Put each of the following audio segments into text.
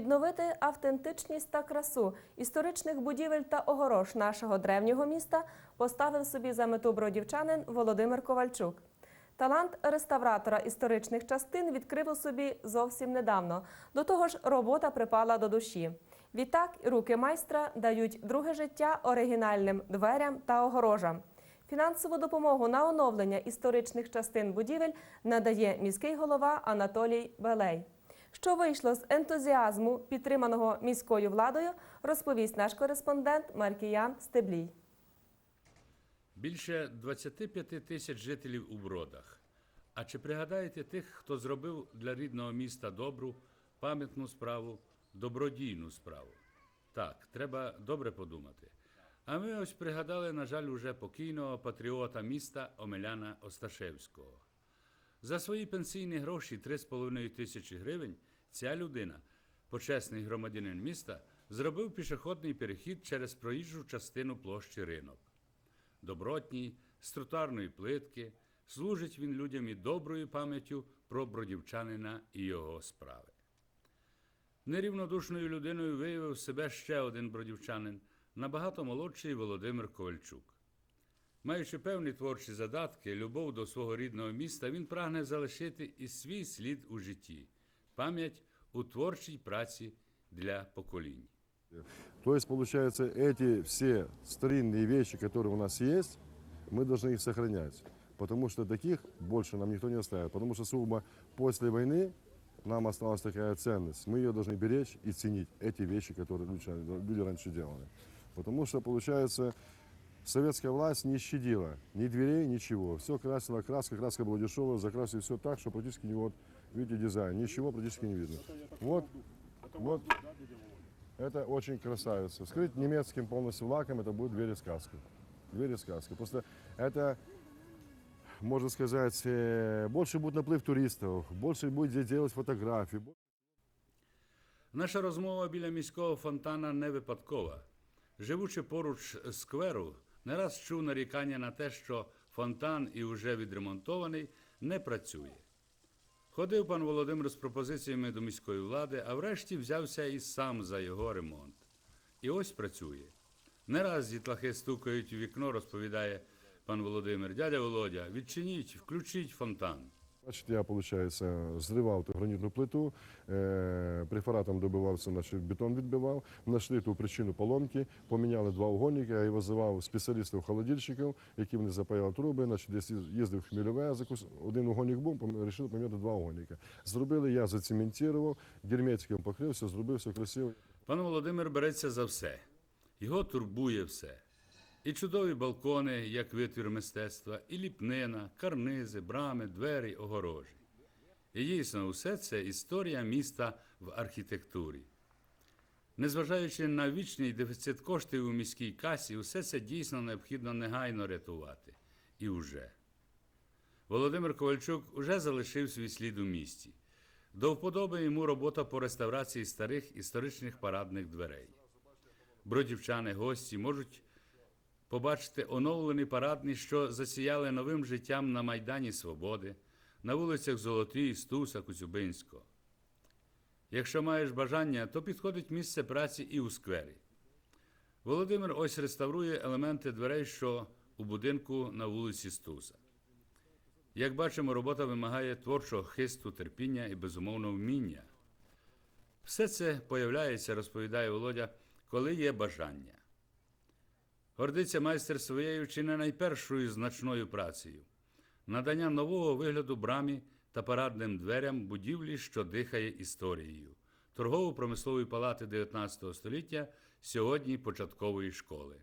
Відновити автентичність та красу історичних будівель та огорож нашого древнього міста поставив собі за мету бродівчанин Володимир Ковальчук. Талант реставратора історичних частин відкрив у собі зовсім недавно. До того ж, робота припала до душі. Відтак, руки майстра дають друге життя оригінальним дверям та огорожам. Фінансову допомогу на оновлення історичних частин будівель надає міський голова Анатолій Белей. Що вийшло з ентузіазму, підтриманого міською владою, розповість наш кореспондент Маркіян Стеблій. Більше 25 тисяч жителів у бродах. А чи пригадаєте тих, хто зробив для рідного міста добру, пам'ятну справу, добродійну справу? Так, треба добре подумати. А ми ось пригадали, на жаль, уже покійного патріота міста Омеляна Осташевського. За свої пенсійні гроші 3,5 тисячі гривень ця людина, почесний громадянин міста, зробив пішохідний перехід через проїжджу частину площі ринок добротній, з тротуарної плитки, служить він людям і доброю пам'яттю про бродівчанина і його справи. Нерівнодушною людиною виявив себе ще один бродівчанин, набагато молодший Володимир Ковальчук. Маючи певні творчі задатки, любов до свого рідного міста, він прагне залишити і свій слід у житті, пам'ять у творчій праці для поколінь. То есть, получается, эти все старинные вещи, которые у нас есть, мы должны их сохранять. Потому что таких больше нам никто не оставит. Потому что сугубо после войны нам осталась такая ценность. Мы ее должны беречь и ценить, эти вещи, которые люди люди раньше делали. Потому что, получается, советская власть не щадила ни дверей, ничего. Все красила краска, краска была дешевая, закрасили все так, что практически не вот, видите, дизайн, ничего практически не видно. Вот, вот, это очень красавица. Скрыть немецким полностью лаком, это будет двери сказки. Двери сказки. Просто это, можно сказать, э, больше будет наплыв туристов, больше будет здесь делать фотографии. Наша розмова біля міського фонтана не випадкова. Живучи поруч скверу, не раз чув нарікання на те, що фонтан і вже відремонтований не працює. Ходив пан Володимир з пропозиціями до міської влади, а врешті взявся і сам за його ремонт. І ось працює. Не раз дітлахи стукають у вікно, розповідає пан Володимир. Дядя Володя, відчиніть, включіть фонтан. Значит, я, получается, взрывал эту гранитную плиту, э, префаратом добивався, значит, бетон відбивав, знайшли ту причину поломки, поміняли два угонника, я визивав спеціалістів-холодильщиків, які вони запаяли труби, значить, десь їздив в Хмельове, закус... один угонник був, вирішили поміняти два угонника. Зробили, я зацементував, герметиком покрив, все зробив, все красиво. Пан Володимир береться за все. Його турбує все. І чудові балкони, як витвір мистецтва, і ліпнина, карнизи, брами, двері, огорожі. І дійсно, усе це історія міста в архітектурі. Незважаючи на вічний дефіцит коштів у міській касі, усе це дійсно необхідно негайно рятувати. І уже. Володимир Ковальчук уже залишив свій слід у місті. До вподоби йому робота по реставрації старих історичних парадних дверей. Бродівчани, гості можуть побачити оновлені парадні, що засіяли новим життям на Майдані Свободи, на вулицях Золотій, Стуса, Коцюбинського. Якщо маєш бажання, то підходить місце праці і у сквері. Володимир ось реставрує елементи дверей, що у будинку на вулиці Стуса. Як бачимо, робота вимагає творчого хисту, терпіння і безумовно вміння. Все це появляється, розповідає Володя, коли є бажання. Гордиться майстер своєю чи не найпершою значною працею надання нового вигляду брамі та парадним дверям будівлі, що дихає історією, торгово-промислової палати 19 століття, сьогодні початкової школи.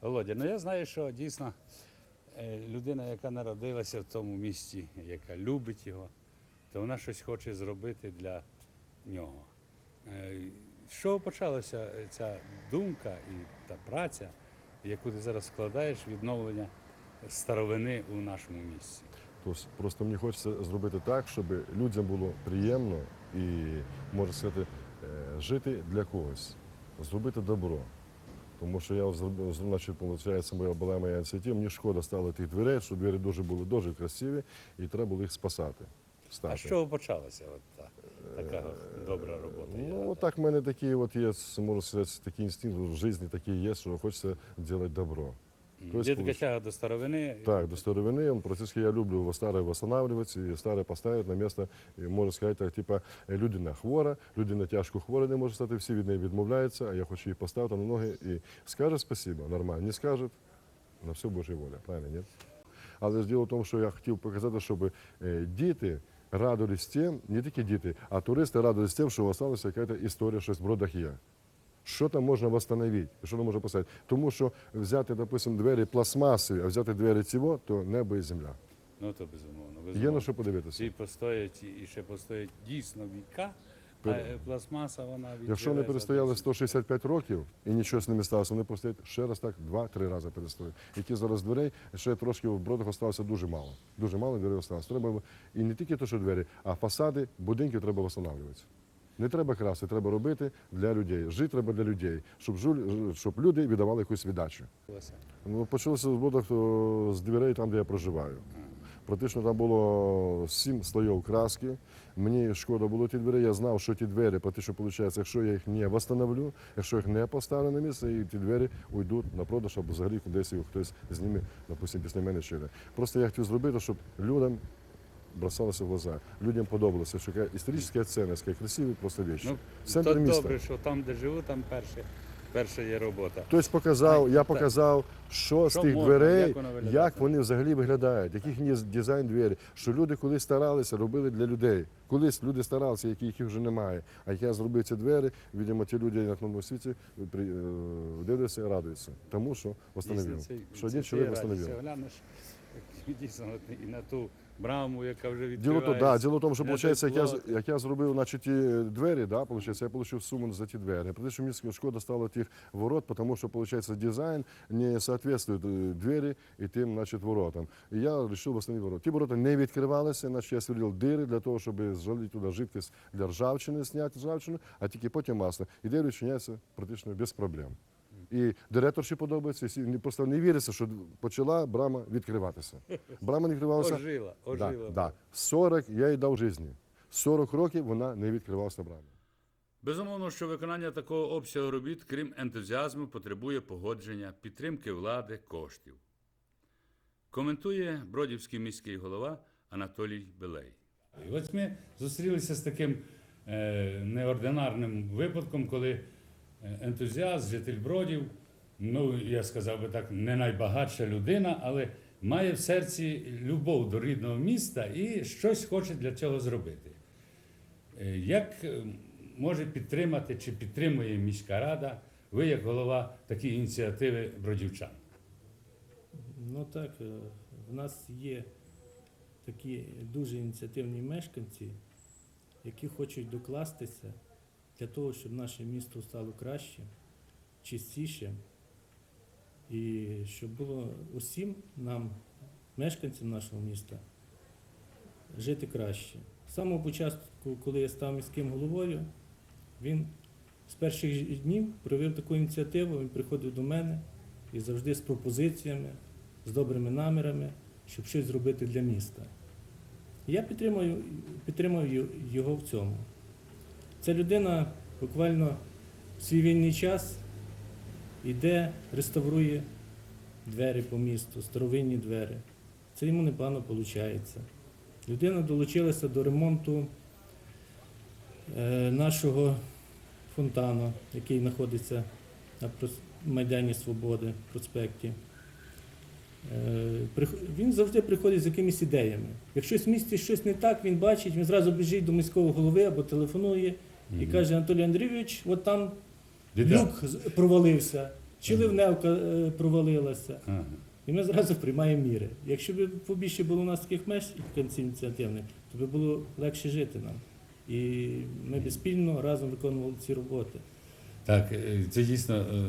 Володя, ну я знаю, що дійсно е, людина, яка народилася в тому місті, яка любить його, то вона щось хоче зробити для нього. Е, З чого почалася ця думка і та праця, яку ти зараз складаєш, відновлення старовини у нашому місті? Тобто просто мені хочеться зробити так, щоб людям було приємно і, можна сказати, е, жити для когось, зробити добро. Тому що я зробив, значить, виходить, моя була моя ініціатива, мені шкода стало тих дверей, що двері дуже були дуже красиві, і треба було їх спасати. А стати. з чого почалося? От, так? Така добра робота. Ну, так в мене такі от є, можу сказати, такий інстинкт в житті такий є, що хочеться робити добро. Є тяга до старовини. Так, до старовины, он практически я люблю его старое восстанавливать и старое поставить на место, і, можна сказати, так, типа, е, людина хвора, людина тяжко хвора не може стати, всі від неї відмовляються, а я хочу її поставити на ноги і скаже спасибо, нормально, не скаже, на все Божа воля, правильно, ні? Але ж діло в тому, що я хотів показати, щоб е, діти радились тим, не тільки діти, а туристи радились тим, що залишилася якась історія, щось в бродах є. Що там можна встановити, що там можна поставити? Тому що взяти, допустимо, двері пластмасові, а взяти двері цього, то небо і земля. Ну то безумовно. Є на що подивитися. Ці постоять і ще постоять дійсно віка, а е, пластмаса вона від Якщо вони перестояли 165 років і нічого з ними сталося, вони постоять ще раз так, два-три рази перестоять. І ті зараз дверей ще трошки в бродах залишилося дуже мало. Дуже мало дверей залишилося. Треба і не тільки те, що двері, а фасади будинків треба встановлювати. Не треба красти, треба робити для людей. Жити треба для людей, щоб, жуль- щоб люди віддавали якусь віддачу. Ну, почалося з бродах з дверей там, де я проживаю. Практично там було сім слоїв краски. Мені шкода було ті двері. Я знав, що ті двері, практично виходить, якщо я їх не встановлю, якщо їх не поставлю на місце, і ті двері уйдуть на продаж або взагалі кудись їх хтось зніме, допустимо, після мене ще. Просто я хотів зробити, щоб людям бросалося в глаза. Людям подобалося, що яка історична цінність, яка красиві просто речі. Ну, Центр то міста. добре, що там, де живу, там перше, перша є робота. Хтось показав, Так, я так. показав, що з Що тих можна, дверей, як воно виглядає. як вони взагалі виглядають, який їхній дизайн двері. Що люди колись старалися, робили для людей. Колись люди старалися, яких їх вже немає. А як я зробив ці двері, видимо, ті люди на тому світі при- е, дивляться і радуються. Тому що встановив. Дійсно, це- Що це один чоловік радість. встановив. Глянеш, дійсно, от і на ту браму, яка вже Діло, відкривається. то, да, діло в тому, що на виходить, як я, з- як я зробив значить, ті двері, да, виходить, я отримав суму за ті двері. Тому що мені шкода стало тих ворот, тому що виходить, дизайн не соответствует е, двері і тим значить, воротам. І я вирішив встановити ворота. Ті ворота не відкривалися, значить я сверлив дири для того, щоб залити туди жидкість для ржавчини, зняти ржавчину, а тільки потім масло. І двері відчиняються практично без проблем. І директорші подобається, і просто не віриться, що почала брама відкриватися. Брама не відкривалася. Ожила, ожила. да. 40 я їй дав житті. 40 років вона не відкривалася брама. Безумовно, що виконання такого обсягу робіт, крім ентузіазму, потребує погодження, підтримки влади, коштів. Коментує бродівський міський голова Анатолій Белей. І ось ми зустрілися з таким е, неординарним випадком, коли ентузіаст, житель Бродів, ну я сказав би так, не найбагатша людина, але має в серці любов до рідного міста і щось хоче для цього зробити. Е, Як е, може підтримати чи підтримує міська рада, ви як голова такі ініціативи бродівчан? Ну так, е, в нас є такі дуже ініціативні мешканці, які хочуть докластися для того, щоб наше місто стало краще, чистіше, і щоб було усім нам, мешканцям нашого міста, жити краще. З самого початку, коли я став міським головою, він з перших днів провів таку ініціативу, він приходив до мене і завжди з пропозиціями, з добрими намірами, щоб щось зробити для міста. Я підтримую, підтримую його в цьому. Ця людина буквально в свій вільний час йде, реставрує двері по місту, старовинні двері. Це йому непогано виходить. Людина долучилася до ремонту е, нашого фонтану, який знаходиться на Майдані Свободи, проспекті. Е, Він завжди приходить з якимись ідеями. Якщо в місті щось не так, він бачить, він зразу біжить до міського голови або телефонує і каже: Анатолій Андрійович, от там Біда. люк з- провалився, чи ливневка е, провалилася. Ага. І ми зразу приймаємо міри. Якщо б побільше було у нас таких мешканців ініціативних, то би було легше жити нам. І ми б спільно разом виконували ці роботи. Так, е, це дійсно е,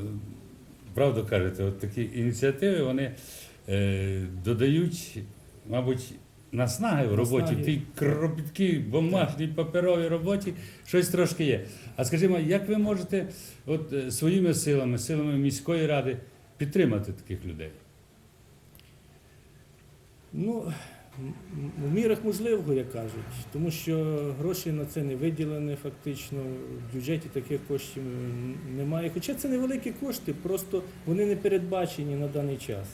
правду кажете, от такі ініціативи вони е, додають, мабуть, наснаги в роботі, в тій кропіткій бумажній паперовій роботі щось трошки є. А скажімо, як ви можете от, е, своїми силами, силами міської ради підтримати таких людей? Ну, У мірах можливого, як кажуть, тому що гроші на це не виділені фактично. В бюджеті таких коштів немає. Хоча це невеликі кошти, просто вони не передбачені на даний час.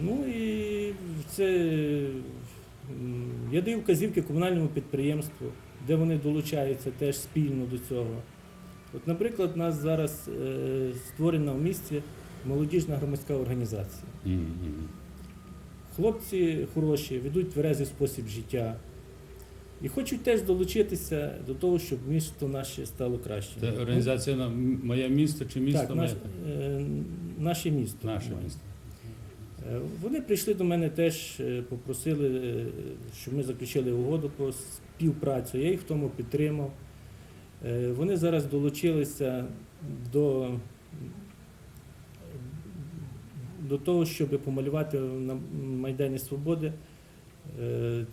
Ну і це я даю вказівки комунальному підприємству, де вони долучаються теж спільно до цього. От, наприклад, у нас зараз е, створена в місті молодіжна громадська організація. Хлопці хороші, ведуть тверезий спосіб життя і хочуть теж долучитися до того, щоб місто наше стало кращим. Це організація моє місто чи місто так, наш, е, наше місто. Наше місто. Е, Вони прийшли до мене теж, е, попросили, е, щоб ми заключили угоду про співпрацю. Я їх в тому підтримав. Вони зараз долучилися до, до того, щоб помалювати на Майдані Свободи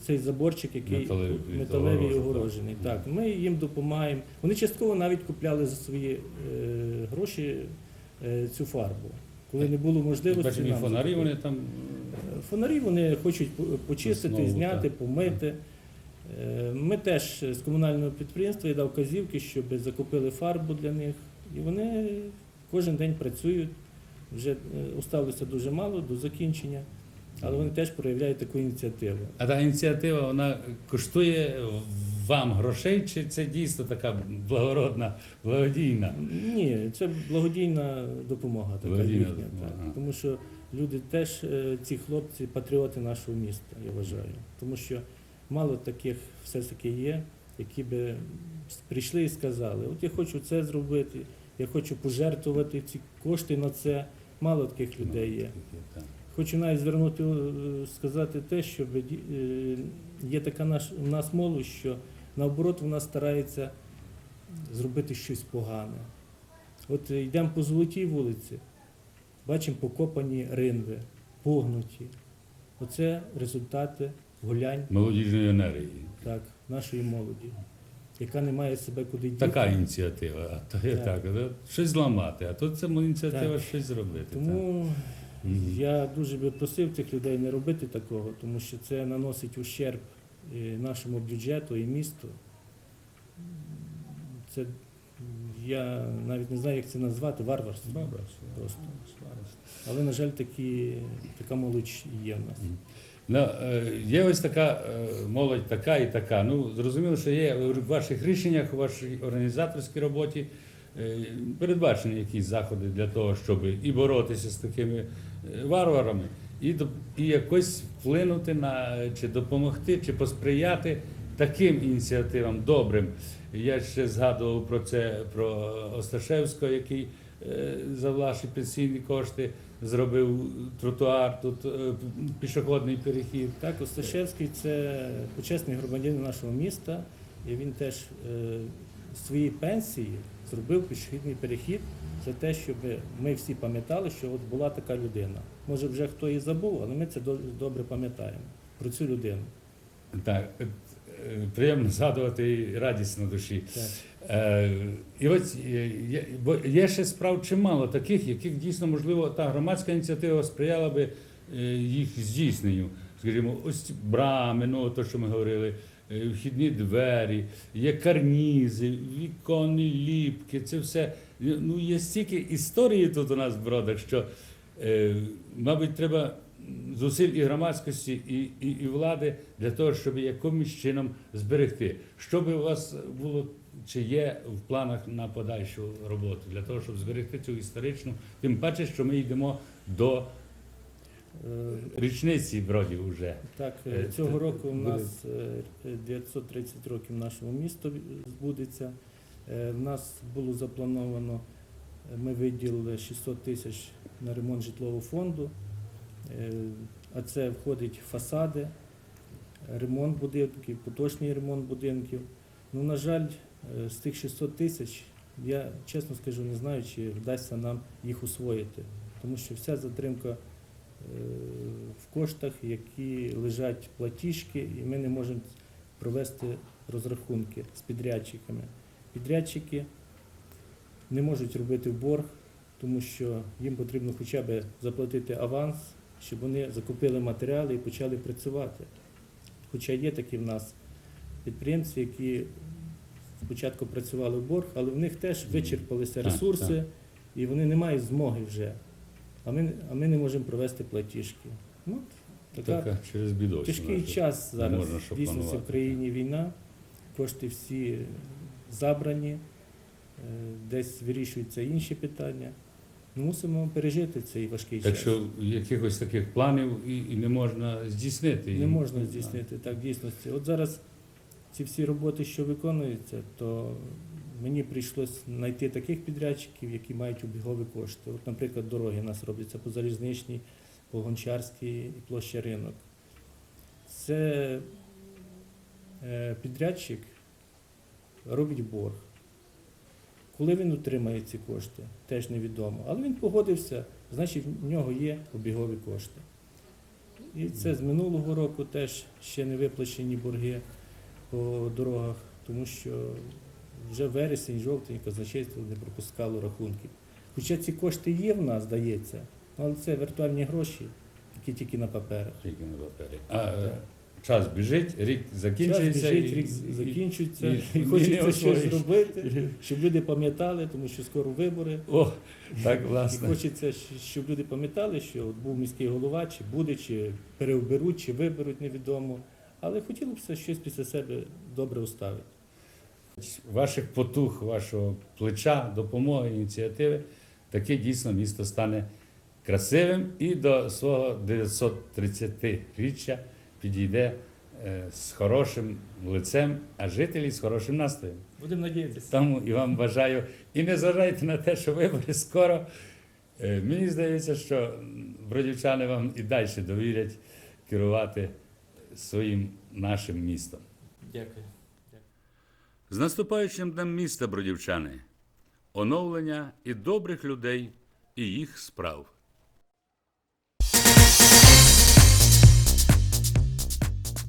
цей заборчик, який Металевий, металевий огорожений, так. Ми їм допомагаємо. Вони частково навіть купляли за свої гроші цю фарбу. Коли не було можливості. Бачимо, фонарі вони там. Фонарі вони хочуть почистити, Знову, зняти, так. помити. Е, Ми теж з комунального підприємства я дав казівки, щоб закупили фарбу для них. І вони кожен день працюють. Вже е, осталося дуже мало до закінчення, але вони теж проявляють таку ініціативу. А та ініціатива вона коштує вам грошей, чи це дійсно така благородна, благодійна? Ні, це благодійна допомога така Благодійна їхня. допомога, Так. Тому що люди теж, е, ці хлопці, патріоти нашого міста, я вважаю. Тому що мало таких все таки є, які би прийшли і сказали, от я хочу це зробити, я хочу пожертвувати ці кошти на це. Мало таких людей є. Так. Хочу навіть звернути е, сказати те, що е, є така наш, у нас молодь, що наоборот вона старається зробити щось погане. От йдемо по золотій вулиці, бачимо покопані ринви, погнуті. Оце результати гулянь Молодіжної енергії. так, нашої молоді, яка не має себе куди діти. Така ініціатива. А то Так. так, щось зламати, а тут це ініціатива Так. щось зробити. Тому так. Я дуже би просив тих людей не робити такого, тому що це наносить ущерб і нашому бюджету і місту. Це я навіть не знаю, як це назвати, варварство. Просто. Але, на жаль, такі, така молодь є в нас. Ну, е, є ось така е, молодь, така і така. Ну, зрозуміло, що є в ваших рішеннях, у вашій організаторській роботі е, передбачені якісь заходи для того, щоб і боротися з такими варварами, і, і якось вплинути на чи допомогти, чи посприяти таким ініціативам добрим. Я ще згадував про це про Осташевського, який е, за ваші пенсійні кошти зробив тротуар, тут е, пішохідний перехід. Так, Осташевський це почесний громадянин нашого міста, і він теж е, свої пенсії зробив пішохідний перехід за те, щоб ми всі пам'ятали, що от була така людина. Може, вже хто і забув, але ми це до- добре пам'ятаємо про цю людину. Так, е, приємно згадувати і радість на душі. Так. Е, і ось е, є, бо є ще справ чимало таких, яких дійсно можливо та громадська ініціатива сприяла би їх здійсненню. Скажімо, ось брами, ну то, що ми говорили, вхідні двері, є карнізи, віконні ліпки, це все. Ну, є стільки історії тут у нас в бродах, що, е, мабуть, треба зусиль і громадськості, і, і, і влади для того, щоб якимось чином зберегти. Що би у вас було чи є в планах на подальшу роботу для того, щоб зберегти цю історичну, тим паче, що ми йдемо до Е, річниці бродів уже. Так, Е, е, цього року у нас е, 930 років нашому місту збудеться. Е, нас було заплановано, е, ми виділили 600 тисяч на ремонт житлового фонду, Е, а це входить фасади, ремонт будинків, поточний ремонт будинків. Ну, на жаль, з тих 600 тисяч, я чесно скажу, не знаю, чи вдасться нам їх освоїти, тому що вся затримка в коштах, які лежать платіжки, і ми не можемо провести розрахунки з підрядчиками. Підрядчики не можуть робити в борг, тому що їм потрібно хоча б заплатити аванс щоб вони закупили матеріали і почали працювати. Хоча є такі в нас підприємці, які спочатку працювали в борг, але в них теж вичерпалися ресурси, і вони не мають змоги вже. А ми, а ми не можемо провести платіжки. Ну, така Така через біду. Тяжкий час зараз. Дійсно, в країні війна, кошти всі забрані, е, десь вирішуються інші питання. Мусимо пережити цей важкий Так час. що якихось таких планів і, і не можна здійснити. Не можна здійснити так дійсності. От зараз ці всі роботи, що виконуються, то мені прийшлось знайти таких підрядчиків, які мають обігові кошти. От, наприклад, дороги у нас робляться по залізничній, по Гончарській і площа ринок. Це е, підрядчик робить борг. Коли він отримає ці кошти, теж невідомо. Але він погодився, значить в нього є обігові кошти. І це з минулого року теж ще не виплачені борги по дорогах, тому що вже вересень, жовтень казначейство не пропускало рахунків. Хоча ці кошти є в нас, здається, але це віртуальні гроші, які тільки на паперах. Тільки на папері. А. час біжить, рік закінчується. Час біжить, і- рік закінчується, і- і, і хочеться щось зробити, щоб люди пам'ятали, тому що скоро вибори. О, так, І хочеться, щоб люди пам'ятали, що от був міський голова, чи буде, чи переоберуть, чи виберуть, невідомо. Але хотілося б щось після себе добре уставити. Ваших потуг, вашого плеча, допомоги, ініціативи, таке дійсно місто стане красивим і до свого 930-річчя підійде е, з хорошим лицем, а жителі з хорошим настроєм. Будемо надіятися. Тому і вам бажаю. І не зважайте на те, що вибори скоро. Е, Мені здається, що бродівчани вам і далі довірять керувати своїм нашим містом. Дякую. З наступаючим днем міста, бродівчани, оновлення і добрих людей, і їх справ.